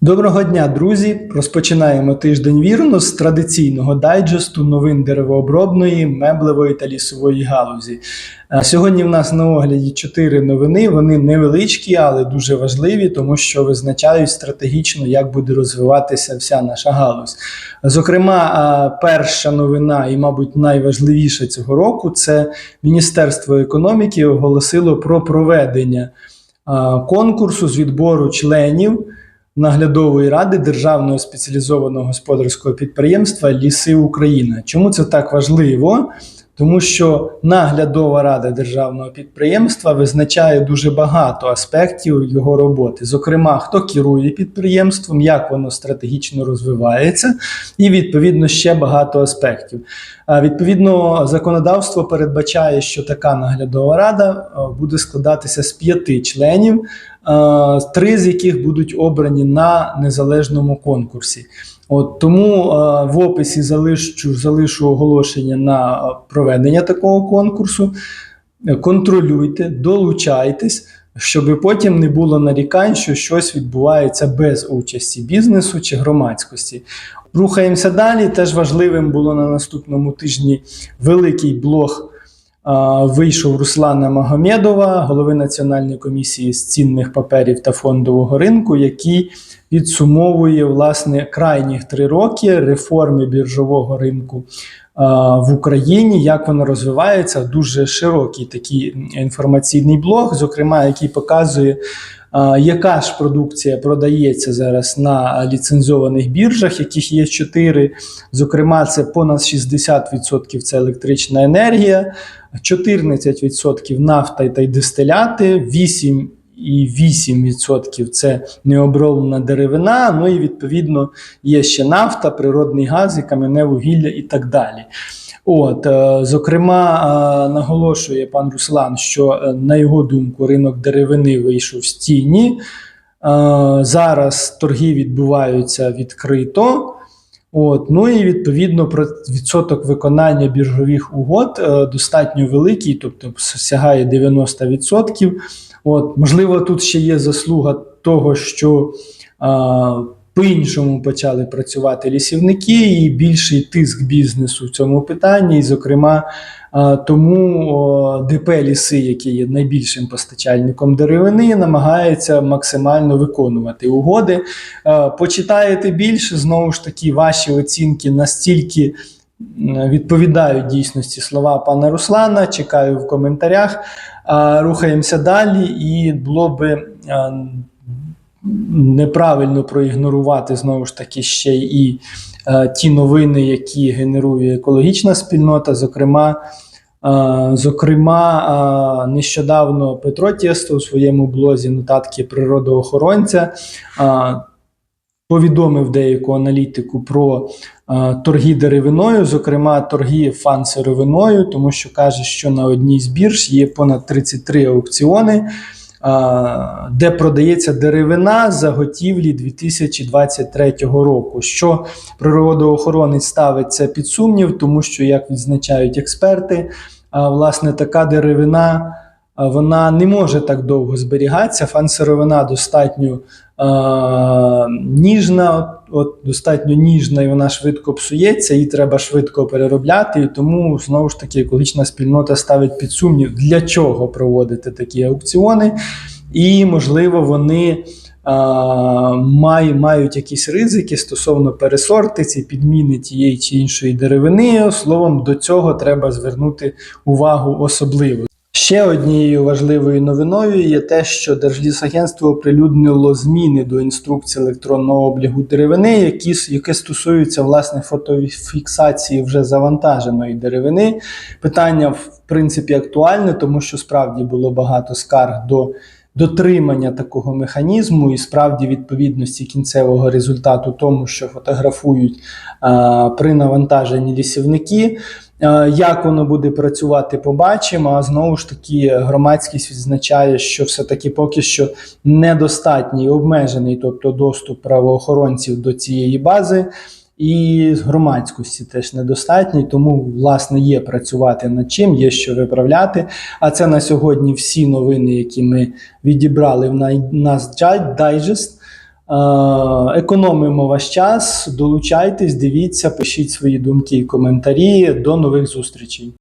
Доброго дня, друзі! Розпочинаємо тиждень вірно з традиційного дайджесту новин деревообробної, меблевої та лісової галузі. Е, Сьогодні в нас на огляді чотири новини. Вони невеличкі, але дуже важливі, тому що визначають стратегічно, як буде розвиватися вся наша галузь. Зокрема, е, перша новина, і, мабуть, найважливіша цього року, це Міністерство економіки оголосило про проведення е, конкурсу з відбору членів наглядової ради Державного спеціалізованого господарського підприємства Ліси Україна. Чому це так важливо? Тому що наглядова рада державного підприємства визначає дуже багато аспектів його роботи. Зокрема, хто керує підприємством, як воно стратегічно розвивається, і відповідно ще багато аспектів. Відповідно, законодавство передбачає, що така наглядова рада буде складатися з п'яти членів, три з яких будуть обрані на незалежному конкурсі. От тому е, в описі залишу, залишу оголошення на проведення такого конкурсу. Контролюйте, долучайтесь, щоб потім не було нарікань, що щось відбувається без участі бізнесу чи громадськості. Рухаємося далі. Теж важливим було на наступному тижні великий блог. Вийшов Руслана Магомедова, голови Національної комісії з цінних паперів та фондового ринку, який підсумовує власне крайніх три роки реформи біржового ринку в Україні, як вона розвивається. Дуже широкий такий інформаційний блог, зокрема, який показує. Яка ж продукція продається зараз на ліцензованих біржах, яких є чотири. Зокрема, це понад 60% це електрична енергія, 14% нафта та й дистиляти, 8 і 8% це необроблена деревина. Ну і відповідно є ще нафта, природний газ, і кам'яне вугілля і так далі. От, е, зокрема, е, наголошує пан Руслан, що е, на його думку ринок деревини вийшов з тіні. Зараз торги відбуваються відкрито. От, ну і відповідно про відсоток виконання біржових угод достатньо великий, тобто сягає 90%. От, можливо, тут ще є заслуга того, що а, по-іншому почали працювати лісівники, і більший тиск бізнесу в цьому питанні. І, зокрема, а, тому о, ДП ліси, які є найбільшим постачальником деревини, намагається максимально виконувати угоди. А, почитаєте більше, знову ж таки, ваші оцінки настільки. Відповідають дійсності слова пана Руслана. Чекаю в коментарях. Рухаємося далі, і було би неправильно проігнорувати знову ж таки ще і е, ті новини, які генерує екологічна спільнота. Зокрема, е, зокрема, е, нещодавно Петро Тєсто у своєму блозі нотатки природоохоронця. Е, Повідомив деяку аналітику про е, торги деревиною, зокрема торги фан-сировиною, тому що каже, що на одній з бірж є понад 33 аукціони, де продається деревина заготівлі 2023 року. Що природоохоронець ставить це під сумнів, тому що, як відзначають експерти, власне така деревина. Вона не може так довго зберігатися. Фан-сировина достатньо ніжна, от, достатньо ніжна, і вона швидко псується, її треба швидко переробляти. І тому знову ж таки екологічна спільнота ставить під сумнів, для чого проводити такі аукціони, і можливо вони. мають якісь ризики стосовно пересортиці, підміни тієї чи іншої деревини. Словом, до цього треба звернути увагу особливо. Ще однією важливою новиною є те, що Держлісагентство оприлюднило зміни до інструкції електронного облігу деревини, які, які стосуються власне фотофіксації вже завантаженої деревини. Питання, в принципі, актуальне, тому що справді було багато скарг до дотримання такого механізму і справді відповідності кінцевого результату тому, що фотографують а, при навантаженні лісівники. Е, Як воно буде працювати, побачимо. А знову ж таки, громадськість відзначає, що все-таки поки що недостатній обмежений, тобто доступ правоохоронців до цієї бази, і громадськості теж недостатній. Тому, власне, є працювати над чим, є що виправляти. А це на сьогодні всі новини, які ми відібрали в нас Дайджест. Економимо ваш час, долучайтесь, дивіться, пишіть свої думки і коментарі. До нових зустрічей.